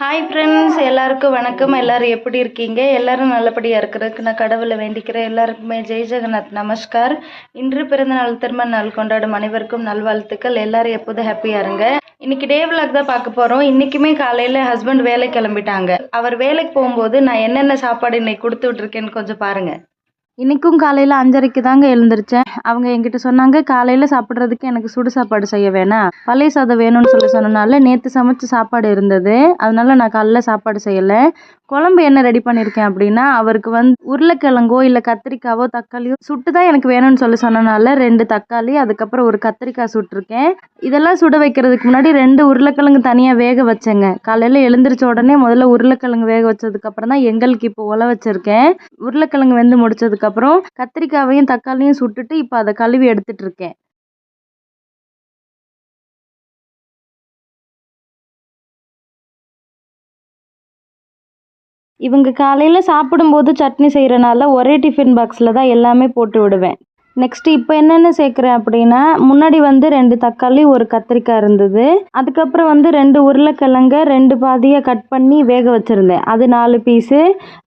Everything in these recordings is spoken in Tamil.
ஹாய் ஃப்ரெண்ட்ஸ் எல்லாருக்கும் வணக்கம். எல்லாரும் எப்படி இருக்கீங்க? எல்லாரும் நல்லபடியாக இருக்கிறதுக்கு நான் கடவுளை வேண்டிக்கிறேன். எல்லாருக்குமே ஜெய் ஜெகநாத் நமஸ்கார். இன்று பிறந்த நாள் திருமண நாள் கொண்டாடும் அனைவருக்கும் நல்வாழ்த்துக்கள். எல்லாரும் எப்போதும் ஹாப்பியாக இருங்க. இன்னைக்கு டே vlog தான் பார்க்க போகிறோம் இன்றைக்குமே காலையில் ஹஸ்பண்ட் வேலை கிளம்பிட்டாங்க. அவர் வேலைக்கு போகும்போது நான் என்னென்ன சாப்பாடு இன்னைக்கு கொடுத்து விட்ருக்கேன்னு கொஞ்சம் பாருங்கள் இன்றைக்கும் காலையில் அஞ்சரைக்கு தாங்க எழுந்திரிச்சேன். அவங்க என்கிட்ட சொன்னாங்க காலையில் சாப்பிட்றதுக்கு எனக்கு சுடு சாப்பாடு செய்ய வேணாம். பழைய சாதம் வேணும்னு சொல்லி சொன்னனால நேற்று சமைச்ச சாப்பாடு இருந்தது. அதனால நான் காலையில் சாப்பாடு செய்யலை. குழம்பு என்ன ரெடி பண்ணியிருக்கேன் அப்படின்னா அவருக்கு வந்து உருளைக்கிழங்கோ இல்லை கத்திரிக்காவோ தக்காளியோ சுட்டு தான் எனக்கு வேணும்னு சொல்லி சொன்னனால ரெண்டு தக்காளி அதுக்கப்புறம் ஒரு கத்திரிக்காய் சுட்டிருக்கேன். இதெல்லாம் சுட வைக்கிறதுக்கு முன்னாடி ரெண்டு உருளைக்கிழங்கு தனியாக வேக வச்சேங்க. காலையில் எழுந்திரிச்ச உடனே முதல்ல உருளைக்கிழங்கு வேக வச்சதுக்கப்புறம் தான் எங்களுக்கு இப்போ உல வச்சுருக்கேன். உருளைக்கிழங்கு வெந்து அதுக்கப்புறம் கத்திரிக்காவையும் தக்காளியும் சுட்டுட்டு இப்போ அதை கழுவி எடுத்துட்டு இருக்கேன் இவங்க காலையில் சாப்பிடும்போது சட்னி செய்கிறனால ஒரே டிஃபன் பாக்ஸில் தான் எல்லாமே போட்டு விடுவேன். நெக்ஸ்ட்டு இப்போ என்னென்ன சேர்க்குறேன் அப்படின்னா முன்னாடி வந்து ரெண்டு தக்காளி ஒரு கத்திரிக்காய் இருந்தது. அதுக்கப்புறம் வந்து ரெண்டு உருளைக்கிழங்க ரெண்டு பாதியாக கட் பண்ணி வேக வச்சுருந்தேன். அது நாலு பீஸு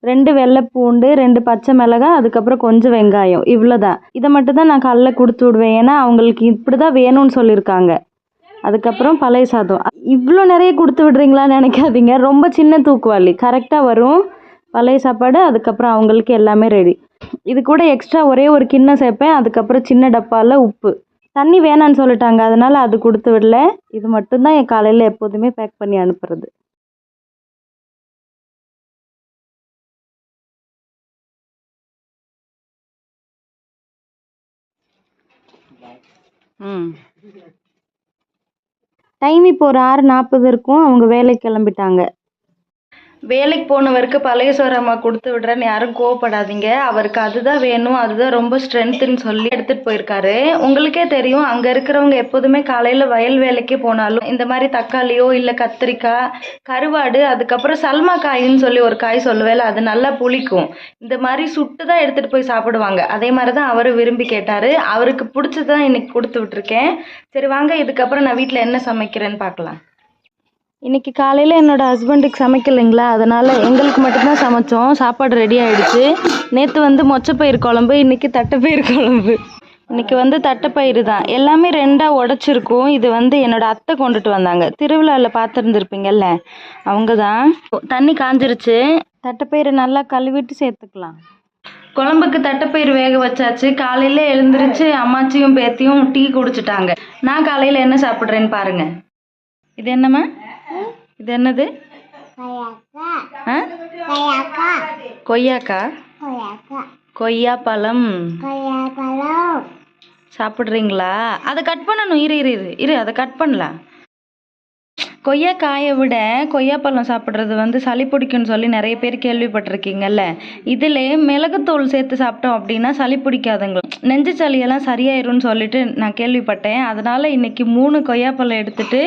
ரெண்டு வெள்ளை பூண்டு ரெண்டு பச்சை மிளகாய் அதுக்கப்புறம் கொஞ்சம் வெங்காயம். இவ்வளோதான் இதை மட்டும் தான் நான் காலைல கொடுத்து விடுவேன். ஏன்னா அவங்களுக்கு இப்படி தான் வேணும்னு சொல்லியிருக்காங்க. அதுக்கப்புறம் பழைய சாதம். இவ்வளோ நிறைய கொடுத்து விடுறீங்களான்னு நினைக்காதீங்க. ரொம்ப சின்ன தூக்குவாளி. கரெக்டாக வரும். பழைய சாப்பாடு அதுக்கப்புறம் அவங்களுக்கு எல்லாமே ரெடி இது கூட எக்ஸ்ட்ரா ஒரே ஒரு கிண்ணம் சேர்ப்பேன். அதுக்கப்புறம் சின்ன டப்பாவில் உப்பு. தண்ணி வேணான்னு சொல்லிட்டாங்க. அதனால் அது கொடுத்து விடல. இது மட்டும்தான் என் காலையில் எப்போதுமே பேக் பண்ணி அனுப்புறது. டைம் இப்போ ஒரு ஆறு நாற்பது இருக்கும். அவங்க வேலைக்கு கிளம்பிட்டாங்க. வேலைக்கு போனவருக்கு பழைய சோறு அம்மா கொடுத்து விடுறேன்னு யாரும் கோவப்படாதீங்க. அவருக்கு அதுதான் வேணும் அதுதான் ரொம்ப ஸ்ட்ரென்த்துன்னு சொல்லி எடுத்துகிட்டு போயிருக்காரு. உங்களுக்கே தெரியும் அங்கே இருக்கிறவங்க எப்போதுமே காலையில் வயல் வேலைக்கு போனாலும் இந்த மாதிரி தக்காளியோ இல்லை கத்திரிக்காய் கருவாடு அதுக்கப்புறம் சல்மா காயின்னு சொல்லி ஒரு காய் சொல்லுவேல அது நல்லா புளிக்கும். இந்த மாதிரி சுட்டு தான் எடுத்துகிட்டு போய் சாப்பிடுவாங்க. அதே மாதிரி தான் அவர் விரும்பி கேட்டார். அவருக்கு பிடிச்சதான் இன்னைக்கு கொடுத்து விட்ருக்கேன் சரி வாங்க இதுக்கப்புறம் நான் வீட்டில் என்ன சமைக்கிறேன்னு பார்க்கலாம். இன்னைக்கு காலையில் என்னோட ஹஸ்பண்டுக்கு சமைக்கலைங்களா? அதனால் எங்களுக்கு மட்டும்தான் சமைச்சோம். சாப்பாடு ரெடி ஆகிடுச்சு நேற்று வந்து மொச்சப்பயிறு குழம்பு இன்றைக்கி தட்டைப்பயிறு குழம்பு. இன்னைக்கு வந்து தட்டைப்பயிறு தான். எல்லாமே ரெண்டாக உடச்சிருக்கும். இது வந்து என்னோட அத்தை கொண்டுட்டு வந்தாங்க. திருவிழாவில் பார்த்துருந்துருப்பீங்கல்ல? அவங்க தான் தண்ணி காஞ்சிருச்சு. தட்டைப்பயிறு நல்லா கழுவிட்டு சேர்த்துக்கலாம். குழம்புக்கு தட்டைப்பயிறு வேக வச்சாச்சு. காலையில் எழுந்திரிச்சு அம்மாச்சியும் பேத்தியும் டீ குடிச்சிட்டாங்க. நான் காலையில் என்ன சாப்பிட்றேன்னு பாருங்கள் இது என்னம்மா? இது என்னது? கொய்யாக்கா. கொய்யா பழம் சாப்பிட்றீங்களா? அதை கட் பண்ணணும். இரு இரு இரு. இரு அதை கட் பண்ணலாம். கொய்யாக்காயை விட கொய்யாப்பழம் சாப்பிட்றது வந்து சளி பிடிக்கும்னு சொல்லி நிறைய பேர் கேள்விப்பட்டிருக்கீங்கல்ல. இதில் மிளகுத்தூள் சேர்த்து சாப்பிட்டோம் அப்படின்னா சளி பிடிக்காதுங்க. நெஞ்சு சளியெல்லாம் சரியாயிரும்னு சொல்லிட்டு நான் கேள்விப்பட்டேன். அதனால் இன்னைக்கு மூணு கொய்யாப்பழம் எடுத்துட்டு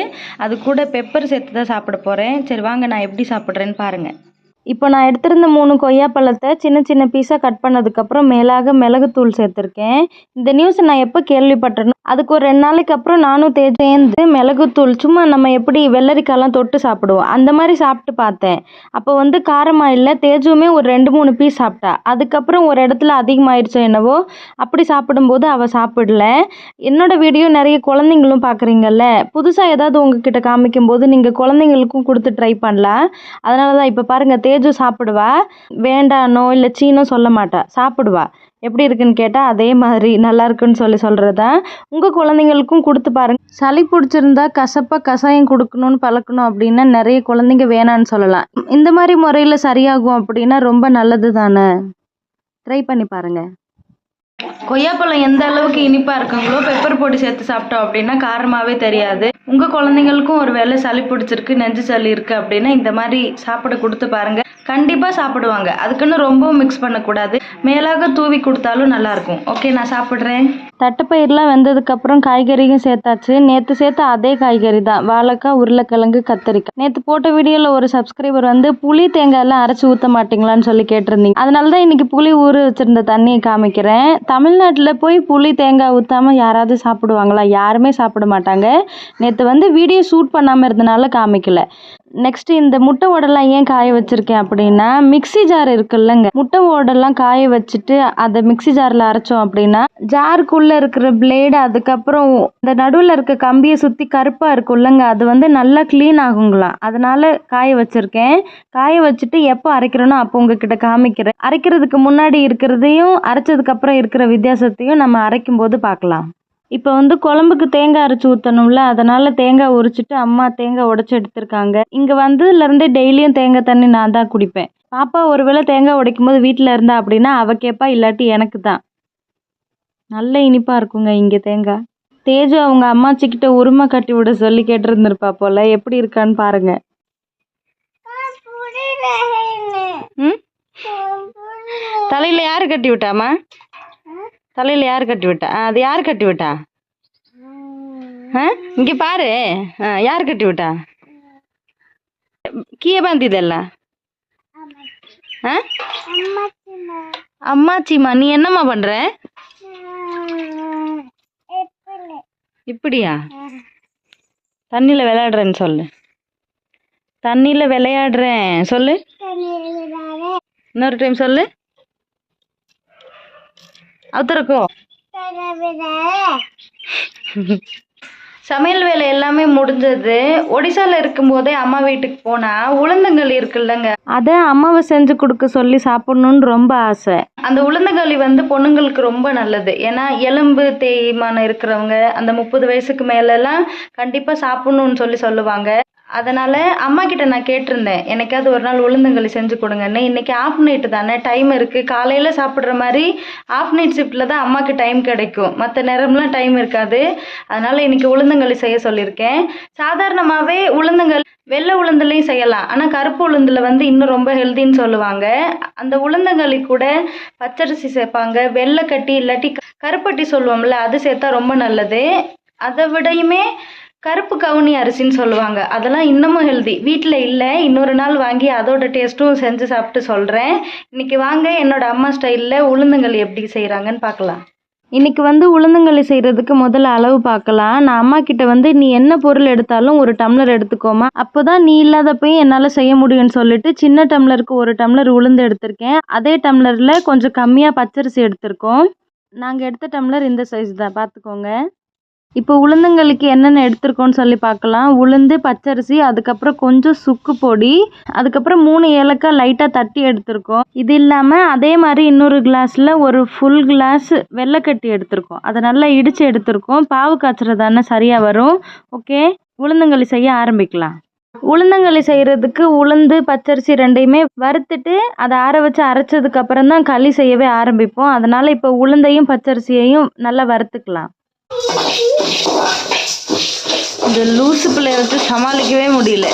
அது கூட பெப்பர் சேர்த்து தான் சாப்பிட போகிறேன் சரி வாங்க நான் எப்படி சாப்பிட்றேன்னு பாருங்கள் இப்போ நான் எடுத்திருந்த மூணு கொய்யாப்பழத்தை சின்ன சின்ன பீஸாக கட் பண்ணதுக்கப்புறம் மேலாக மிளகுத்தூள் சேர்த்துருக்கேன். இந்த நியூஸை நான் எப்போ கேள்விப்பட்டேனோ அதுக்கு ஒரு ரெண்டு நாளைக்கு அப்புறம் நானும் தே சேர்ந்து மிளகுத்தூள் சும்மா நம்ம எப்படி வெள்ளரிக்காயெலாம் தொட்டு சாப்பிடுவோம். அந்த மாதிரி சாப்பிட்டு பார்த்தேன். அப்போ வந்து காரமாக இல்லை தேஜுமே ஒரு ரெண்டு மூணு பீஸ் சாப்பிட்டா. அதுக்கப்புறம் ஒரு இடத்துல அதிகமாகிடுச்சோ என்னவோ அப்படி சாப்பிடும்போது அவள் சாப்பிடல. என்னோடய வீடியோ நிறைய குழந்தைங்களும் பார்க்குறீங்கல்ல புதுசாக ஏதாவது உங்ககிட்ட காமிக்கும்போது நீங்கள் குழந்தைங்களுக்கும் கொடுத்து ட்ரை பண்ணலாம். அதனால தான் இப்போ பாருங்கள் தேஜு சாப்பிடுவா. வேண்டானோ இல்லை சீனோ சொல்ல மாட்டா சாப்பிடுவா. எப்படி இருக்குன்னு கேட்டால் அதே மாதிரி நல்லா இருக்குன்னு சொல்லி சொல்கிறது தான் உங்கள் குழந்தைங்களுக்கும் கொடுத்து பாருங்கள் சளி பிடிச்சிருந்தா கசப்பாக கஷாயம் கொடுக்கணும்னு பழக்கணும் அப்படின்னா நிறைய குழந்தைங்க வேணான்னு சொல்லலாம். இந்த மாதிரி முறையில் சரியாகும் அப்படின்னா ரொம்ப நல்லது தானே ட்ரை பண்ணி பாருங்கள் கொய்யாப்பழம் எந்த அளவுக்கு இனிப்பாக இருக்காங்களோ பெப்பர் பொடி சேர்த்து சாப்பிட்டோம் அப்படின்னா காரமாவே தெரியாது. உங்க குழந்தைங்களுக்கும் ஒரு வேளை சளி பிடிச்சிருக்கு நெஞ்சு சளி இருக்கு அப்படின்னா இந்த மாதிரி சாப்பிட கொடுத்து பாருங்க. கண்டிப்பாக சாப்பிடுவாங்க. அதுக்குன்னு ரொம்பவும் மிக்ஸ் பண்ணக்கூடாது. மேலாக தூவி கொடுத்தாலும் நல்லாயிருக்கும் ஓகே நான் சாப்பிட்றேன். தட்டைப்பயிரெலாம் வெந்ததுக்கப்புறம் காய்கறியும் சேர்த்தாச்சு. நேற்று சேர்த்த அதே காய்கறி தான். வாழைக்காய் உருளைக்கிழங்கு கத்திரிக்காய். நேற்று போட்ட வீடியோவில் ஒரு சப்ஸ்கிரைபர் வந்து புளி தேங்காயெல்லாம் அரைச்சி ஊற்ற மாட்டீங்களான்னு சொல்லி கேட்டிருந்தீங்க. அதனால தான் இன்றைக்கி புளி ஊற வச்சுருந்த தண்ணியை காமிக்கிறேன். தமிழ்நாட்டில் போய் புளி தேங்காய் ஊற்றாமல் யாராவது சாப்பிடுவாங்களா? யாருமே சாப்பிட மாட்டாங்க. நேற்று வந்து வீடியோ ஷூட் பண்ணாமல் இருந்தனால காமிக்கல. நெக்ஸ்ட்டு இந்த முட்டை ஓடெல்லாம் ஏன் காய வச்சுருக்கேன் அப்படின்னா மிக்ஸி ஜார் இருக்குல்லங்க. முட்டை ஓடெல்லாம் காய வச்சுட்டு அதை மிக்ஸி ஜாரில் அரைச்சோம் அப்படின்னா ஜாருக்குள்ளே இருக்கிற பிளேடு அதுக்கப்புறம் இந்த நடுவில் இருக்க கம்பியை சுற்றி கருப்பாக இருக்குல்லங்க. அது வந்து நல்லா க்ளீன் ஆகுங்களாம் அதனால காய வச்சுருக்கேன். காய வச்சுட்டு எப்போ அரைக்கிறேனோ அப்போ உங்ககிட்ட காமிக்கிறேன். அரைக்கிறதுக்கு முன்னாடி இருக்கிறதையும் அரைச்சதுக்கப்புறம் இருக்கிற வித்தியாசத்தையும் நம்ம அரைக்கும் போது பார்க்கலாம். இப்போ வந்து குழம்புக்கு தேங்காய் அரைச்சி ஊற்றணும்ல அதனால தேங்காய் உரிச்சிட்டு அம்மா தேங்காய் உடச்சி எடுத்திருக்காங்க. இங்கே வந்ததுலேருந்தே டெய்லியும் தேங்காய் தண்ணி நான் தான் குடிப்பேன். பாப்பா ஒருவேளை தேங்காய் உடைக்கும் போது வீட்டில் இருந்தா அப்படின்னா அவ கேட்பா இல்லாட்டி எனக்கு தான். நல்ல இனிப்பாக இருக்குங்க இங்கே தேங்காய். தேஜு அவங்க அம்மாச்சிக்கிட்ட உருமை கட்டி விட சொல்லி கேட்டிருந்திருப்பா போல. எப்படி இருக்கான்னு பாருங்க. தலையில் யார் கட்டி விட்டாமா? தலையில் யார் கட்டி விட்டா? அது யார் கட்டி விட்டா? இங்கே பாரு. யார் கட்டி விட்டா? பாந்திதல்ல ஆ? அம்மாச்சிம்மா நீ என்னம்மா பண்ற? இப்படியா? தண்ணியில் விளையாடுறேன்னு சொல்லு. தண்ணியில் விளையாடுறேன். சொல்லு. இன்னொரு டைம் சொல்லு. அவுத்தரக்கோ? சமையல் வேலை எல்லாமே முடிஞ்சது. ஒடிசால இருக்கும்போதே அம்மா வீட்டுக்கு போனா உளுந்தங்களி இருக்குல்லங்க. அதை அம்மாவை செஞ்சு கொடுக்க சொல்லி சாப்பிடணும்னு ரொம்ப ஆசை. அந்த உளுந்தங்களி வந்து பொண்ணுங்களுக்கு ரொம்ப நல்லது. ஏன்னா எலும்பு தேய்மானம் இருக்கிறவங்க அந்த முப்பது வயசுக்கு மேலெல்லாம் கண்டிப்பாக சாப்பிடணும்னு சொல்லி சொல்லுவாங்க. அதனால் அம்மா கிட்ட நான் கேட்டிருந்தேன் எனக்காவது ஒரு நாள் உளுந்தங்களி செஞ்சு கொடுங்கன்னு. இன்றைக்கி ஆஃப் நைட்டு தானே டைம் இருக்குது காலையில் சாப்பிட்ற மாதிரி ஆஃப் நைட் ஷிஃப்ட்டில் தான் அம்மாக்கு டைம் கிடைக்கும். மற்ற நேரம்லாம் டைம் இருக்காது. அதனால் இன்றைக்கி உளுந்தங்களி செய்ய சொல்லியிருக்கேன். சாதாரணமாகவே உளுந்தங்களி வெள்ளை உளுந்துலையும் செய்யலாம். ஆனால் கருப்பு உளுந்தில் வந்து இன்னும் ரொம்ப ஹெல்தின்னு சொல்லுவாங்க. அந்த உளுந்தங்களி கூட பச்சரிசி சேர்ப்பாங்க. வெள்ளை கட்டி இல்லாட்டி கருப்பட்டி சொல்லுவோம்ல அது சேர்த்தா ரொம்ப நல்லது. அதை விடையுமே கருப்பு கவுனி அரிசின்னு சொல்லுவாங்க. அதெல்லாம் இன்னமும் ஹெல்தி வீட்டில் இல்லை. இன்னொரு நாள் வாங்கி அதோட டேஸ்ட்டும் செஞ்சு சாப்பிட்டு சொல்கிறேன் இன்னைக்கு வாங்க. என்னோட அம்மா ஸ்டைலில் உளுந்தங்களி எப்படி செய்கிறாங்கன்னு பார்க்கலாம். இன்னைக்கு வந்து உளுந்தங்களி செய்கிறதுக்கு முதல்ல அளவு பார்க்கலாம். நான் அம்மா கிட்ட வந்து நீ என்ன பொருள் எடுத்தாலும் ஒரு டம்ளர் எடுத்துக்கோமா அப்போ தான் நீ இல்லாதப்பையும் என்னால் செய்ய முடியும்னு சொல்லிட்டு சின்ன டம்ளருக்கு ஒரு டம்ளர் உளுந்து எடுத்திருக்கேன். அதே டம்ளரில் கொஞ்சம் கம்மியாக பச்சரிசி எடுத்திருக்கோம். நாங்கள் எடுத்த டம்ளர் இந்த சைஸ் தான். பார்த்துக்கோங்க. இப்போ உளுந்தங்களுக்கு என்னென்ன எடுத்திருக்கோன்னு சொல்லி பார்க்கலாம். உளுந்து பச்சரிசி அதுக்கப்புறம் கொஞ்சம் சுக்கு பொடி அதுக்கப்புறம் மூணு ஏலக்காய் லைட்டாக தட்டி எடுத்திருக்கோம். இது இல்லாமல் அதே மாதிரி இன்னொரு கிளாஸில் ஒரு ஃபுல் கிளாஸ் வெள்ளைக்கட்டி எடுத்திருக்கோம். அதை நல்லா இடித்து எடுத்திருக்கோம். பாவு காய்ச்சறது தானே சரியாக வரும். ஓகே உளுந்தங்களி செய்ய ஆரம்பிக்கலாம். உளுந்தங்களி செய்கிறதுக்கு உளுந்து பச்சரிசி ரெண்டையுமே வறுத்துட்டு அதை ஆற வச்சு அரைச்சதுக்கப்புறம் தான் களி செய்யவே ஆரம்பிப்போம். அதனால் இப்போ உளுந்தையும் பச்சரிசியையும் நல்லா வறுத்துக்கலாம். இந்த லூசு பிள்ளைய வச்சு சமாளிக்கவே முடியல.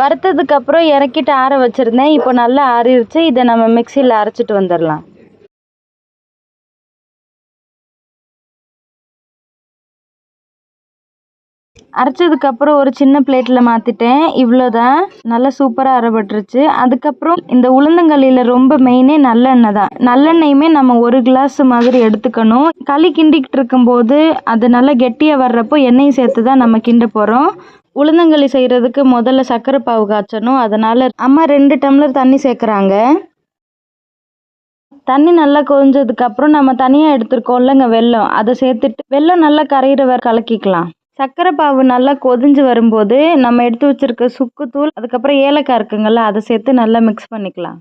வறுத்ததுக்கு அப்புறம் இறக்கிட்டு ஆற வச்சிருந்தேன். இப்போ நல்லா ஆறிடுச்சு. இதை நம்ம மிக்சியில் அரைச்சிட்டு வந்துடலாம். அரைச்சதுக்கப்புறம் ஒரு சின்ன பிளேட்டில் மாற்றிட்டேன் இவ்வளோதான் நல்லா சூப்பராக அரைபட்டுருச்சு. அதுக்கப்புறம் இந்த உளுந்தங்களியில் ரொம்ப மெயினே நல்லெண்ணெய் தான். நல்லெண்ணெயுமே நம்ம ஒரு கிளாஸ் மாதிரி எடுத்துக்கணும். களி கிண்டிக்கிட்டு இருக்கும்போது அது நல்லா கெட்டியாக வர்றப்போ எண்ணெயும் சேர்த்து தான் நம்ம கிண்ட போகிறோம் உளுந்தங்களி செய்கிறதுக்கு முதல்ல சர்க்கரை பாவு காய்ச்சணும். அதனால் அம்மா ரெண்டு டம்ளர் தண்ணி சேர்க்குறாங்க. தண்ணி நல்லா கொஞ்சதுக்கப்புறம் நம்ம தனியாக எடுத்துருக்கோம்லங்க வெல்லம். அதை சேர்த்துட்டு வெல்லம் நல்லா கரையிற வர கலக்கிக்கலாம். சர்க்கரை பாவு நல்லா கொதிஞ்சு வரும்போது நம்ம எடுத்து வச்சிருக்க சுக்குத்தூள் அதுக்கப்புறம் ஏலக்காய் இருக்குங்கள்ல அதை சேர்த்து நல்லா மிக்ஸ் பண்ணிக்கலாம்.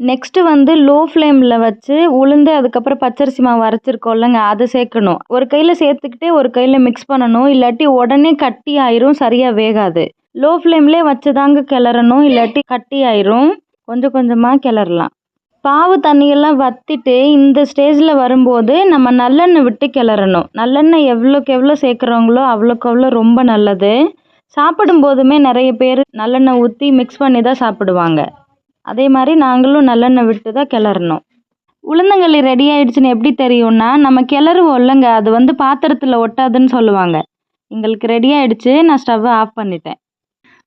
நெக்ஸ்ட்டு வந்து லோ ஃப்ளேமில் வச்சு உளுந்து அதுக்கப்புறம் பச்சரிசி மாவு அரைச்சிருக்கோம்லங்க அதை சேர்க்கணும். ஒரு கையில் சேர்த்துக்கிட்டே ஒரு கையில் மிக்ஸ் பண்ணணும் இல்லாட்டி உடனே கட்டி ஆயிரும் சரியாக வேகாது. லோ ஃப்ளேம்லேயே வச்சு தாங்க கிளறணும் இல்லாட்டி கட்டி ஆயிரும். கொஞ்சம் கொஞ்சமாக கிளறலாம். பாவு தண்ணியெல்லாம் வற்றிட்டு இந்த ஸ்டேஜில் வரும்போது நம்ம நல்லெண்ணெய் விட்டு கிளறணும். நல்லெண்ணெய் எவ்வளோக்கு எவ்வளோ சேர்க்குறவங்களோ அவ்வளோக்கு அவ்வளோ ரொம்ப நல்லது. சாப்பிடும் போதுமே நிறைய பேர் நல்லெண்ணெய் ஊற்றி மிக்ஸ் பண்ணி தான் சாப்பிடுவாங்க. அதே மாதிரி நாங்களும் நல்லெண்ணெய் விட்டு தான் கிளறணும். உளுந்தங்களி ரெடி ஆயிடுச்சுன்னு எப்படி தெரியும்னா நம்ம கிளறுவோம் இல்லைங்க அது வந்து பாத்திரத்தில் ஒட்டாதுன்னு சொல்லுவாங்க. எங்களுக்கு ரெடி ஆயிடுச்சு நான் ஸ்டவ்வை ஆஃப் பண்ணிட்டேன்.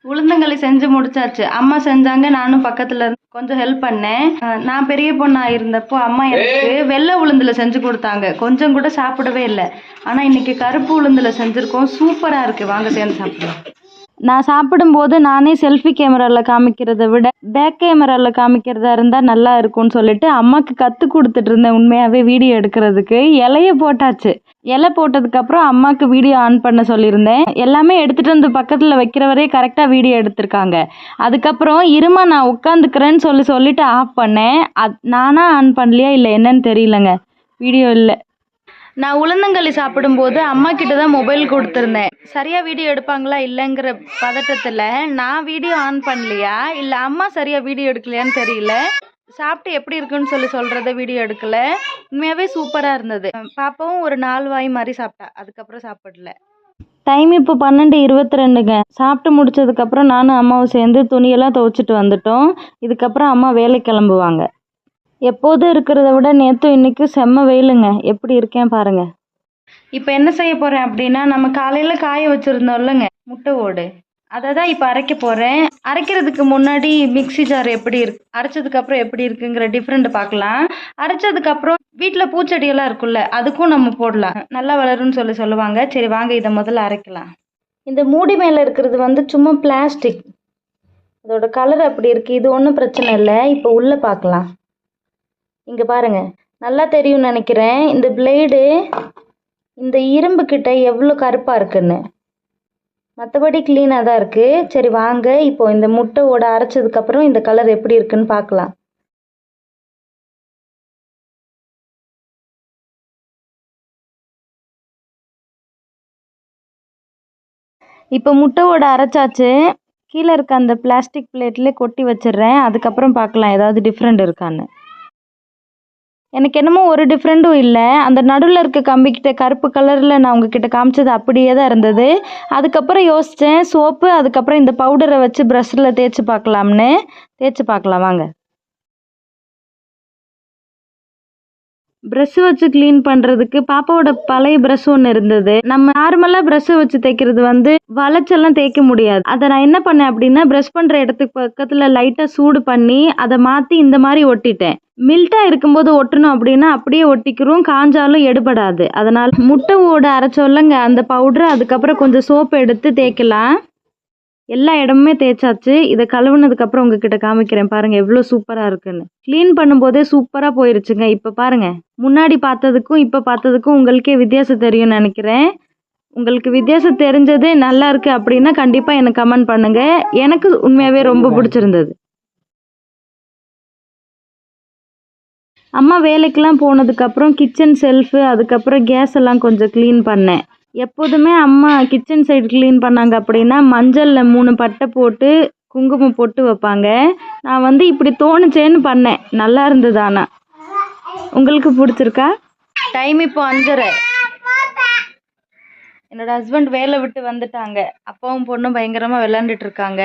உளுந்தங்களி செஞ்சு முடிச்சாச்சு. அம்மா செஞ்சாங்க நானும் பக்கத்துல இருந்து கொஞ்சம் ஹெல்ப் பண்ணேன். நான் பெரிய பொண்ணா இருந்தப்போ அம்மா எனக்கு வெள்ளை உளுந்துல செஞ்சு கொடுத்தாங்க. கொஞ்சம் கூட சாப்பிடவே இல்லை. ஆனா இன்னைக்கு கருப்பு உளுந்துல செஞ்சிருக்கோம். சூப்பரா இருக்கு. வாங்க சேர்ந்து சாப்பிடலாம். நான் சாப்பிடும்போது நானே செல்ஃபி கேமராவில் காமிக்கிறத விட பேக் கேமராவில் காமிக்கிறதா இருந்தால் நல்லா இருக்கும்னு சொல்லிட்டு அம்மாவுக்கு கற்றுக் கொடுத்துட்டு இருந்தேன் உண்மையாகவே வீடியோ எடுக்கிறதுக்கு. இலைய போட்டாச்சு. இலை போட்டதுக்கப்புறம் அம்மாவுக்கு வீடியோ ஆன் பண்ண சொல்லியிருந்தேன். எல்லாமே எடுத்துகிட்டு வந்து பக்கத்தில் வைக்கிறவரே கரெக்டாக வீடியோ எடுத்திருக்காங்க. அதுக்கப்புறம் இருமா நான் உட்காந்துக்கிறேன்னு சொல்லி சொல்லிவிட்டு ஆஃப் பண்ணேன். அது நானாக ஆன் பண்ணலையா இல்லை என்னன்னு தெரியலங்க. வீடியோ இல்லை. நான் உளுந்தங்களி சாப்பிடும்போது அம்மா கிட்ட தான் மொபைல் கொடுத்துருந்தேன். சரியாக வீடியோ எடுப்பாங்களா இல்லைங்கிற பதட்டத்தில் நான் வீடியோ ஆன் பண்ணலையா? இல்லை அம்மா சரியாக வீடியோ எடுக்கலையான்னு தெரியல. சாப்பிட்டு எப்படி இருக்குன்னு சொல்லி சொல்கிறத வீடியோ எடுக்கல. உண்மையாகவே சூப்பராக இருந்தது. பாப்பாவும் ஒரு நாலு வாய் மாதிரி சாப்பிட்டா. அதுக்கப்புறம் சாப்பிடல. டைம் இப்போ பன்னெண்டு இருபத்தி ரெண்டுங்க சாப்பிட்டு முடிச்சதுக்கப்புறம் நானும் அம்மாவும் சேர்ந்து துணியெல்லாம் துவைச்சிட்டு வந்துட்டோம். இதுக்கப்புறம் அம்மா வேலைக்கு கிளம்புவாங்க. எப்போதும் இருக்கிறத விட நேற்றும் இன்னைக்கும் செம்ம வெயிலுங்க. எப்படி இருக்கேன் பாருங்க. இப்போ என்ன செய்ய போகிறேன் அப்படின்னா நம்ம காலையில் காய வச்சுருந்தோம்லங்க முட்டை ஓடு. அதை தான் இப்போ அரைக்க போகிறேன் அரைக்கிறதுக்கு முன்னாடி மிக்ஸி ஜார் எப்படி இருக்கு அரைச்சதுக்கப்புறம் எப்படி இருக்குங்கிற டிஃப்ரெண்ட் பார்க்கலாம். அரைச்சதுக்கப்புறம் வீட்டில் பூச்செடியெல்லாம் இருக்குல்ல அதுக்கும் நம்ம போடலாம். நல்லா வளரும்னு சொல்லி சொல்லுவாங்க. சரி வாங்க இதை முதல்ல அரைக்கலாம். இந்த மூடி மேலே இருக்கிறது வந்து சும்மா பிளாஸ்டிக் அதோட கலர் அப்படி இருக்குது இது ஒன்றும் பிரச்சனை இல்லை. இப்போ உள்ளே பார்க்கலாம். இங்கே பாருங்கள் நல்லா தெரியும்னு நினைக்கிறேன். இந்த பிளேடு இந்த இரும்பு கிட்ட எவ்வளோ கருப்பாக இருக்குன்னு. மற்றபடி க்ளீனாக தான் இருக்குது சரி வாங்க. இப்போ இந்த முட்டையோட அரைச்சதுக்கப்புறம் இந்த கலர் எப்படி இருக்குன்னு பார்க்கலாம். இப்போ முட்டை ஓட அரைச்சாச்சு. கீழே இருக்க அந்த பிளாஸ்டிக் பிளேட்லேயே கொட்டி வச்சிடுறேன். அதுக்கப்புறம் பார்க்கலாம் ஏதாவது டிஃப்ரெண்ட் இருக்கான்னு. எனக்கு என்னமோ ஒரு டிஃப்ரெண்ட்டும் இல்லை. அந்த நடுவில் இருக்க கம்பிக்கிட்ட கருப்பு கலரில் நான் உங்ககிட்ட காமிச்சது அப்படியே தான் இருந்தது. அதுக்கப்புறம் யோசித்தேன் சோப்பு அதுக்கப்புறம் இந்த பவுடரை வச்சு ப்ரஷ்ஷில் தேய்ச்சி பார்க்கலாம்னு. தேய்ச்சி பார்க்கலாம் வாங்க. ப்ரஷ் வச்சு க்ளீன் பண்ணுறதுக்கு பாப்பாவோட பழைய ப்ரஷ் ஒன்று இருந்தது. நம்ம நார்மலாக ப்ரஷ் வச்சு தேய்க்கிறது வந்து வளைச்செல்லாம் தேய்க்க முடியாது. அதை நான் என்ன பண்ணேன் அப்படின்னா ப்ரஷ் பண்ணுற இடத்துக்கு பக்கத்தில் லைட்டாக சூடு பண்ணி அதை மாற்றி இந்த மாதிரி ஒட்டிட்டேன். மில்ட்டாக இருக்கும்போது ஒட்டணும் அப்படின்னா அப்படியே ஒட்டிக்கிறோம் காஞ்சாலும் எடுபடாது. அதனால் முட்டை ஓடு அரைச்சோல்லங்க அந்த பவுட்ரு அதுக்கப்புறம் கொஞ்சம் சோப்பு எடுத்து தேய்க்கலாம். எல்லா இடமுமே தேய்ச்சாச்சு. இதை கழுவுனதுக்கப்புறம் உங்ககிட்ட காமிக்கிறேன் பாருங்கள் எவ்வளோ சூப்பராக இருக்குன்னு. க்ளீன் பண்ணும்போதே சூப்பராக போயிருச்சுங்க இப்போ பாருங்கள் முன்னாடி பார்த்ததுக்கும் இப்போ பார்த்ததுக்கும் உங்களுக்கே வித்தியாசம் தெரியும்னு நினைக்கிறேன். உங்களுக்கு வித்தியாசம் தெரிஞ்சது நல்லா இருக்குது அப்படின்னா கண்டிப்பாக எனக்கு கமெண்ட் பண்ணுங்கள் எனக்கு உண்மையாகவே ரொம்ப பிடிச்சிருந்தது. அம்மா வேலைக்கெலாம் போனதுக்கப்புறம் கிச்சன் செல்ஃபு அதுக்கப்புறம் கேஸ் எல்லாம் கொஞ்சம் க்ளீன் பண்ணேன். எப்போதுமே அம்மா கிச்சன் சைடு க்ளீன் பண்ணாங்க அப்படின்னா மஞ்சளில் மூணு பட்டை போட்டு குங்குமம் போட்டு வைப்பாங்க. நான் வந்து இப்படி தோணுச்சேன்னு பண்ணேன். நல்லா இருந்தது ஆனால் உங்களுக்கு பிடிச்சிருக்கா? டைம் இப்போ அஞ்சரை. என்னோட ஹஸ்பண்ட் வேலை விட்டு வந்துட்டாங்க. அப்பாவும் பொண்ணும் பயங்கரமாக விளாண்டுட்டு இருக்காங்க.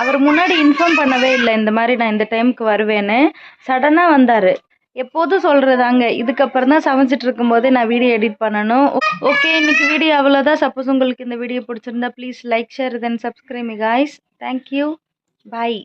அவர் முன்னாடி இன்ஃபார்ம் பண்ணவே இல்லை இந்த மாதிரி நான் இந்த டைமுக்கு வருவேன்னு. சடனாக வந்தார். எப்போதும் சொல்கிறதாங்க இதுக்கப்புறம் தான் சமைச்சிட்டு இருக்கும்போது நான் வீடியோ எடிட் பண்ணணும். ஓகே இன்னைக்கு வீடியோ அவ்வளோதான். சப்போஸ் உங்களுக்கு இந்த வீடியோ பிடிச்சிருந்தா please like share then subscribe guys thank you bye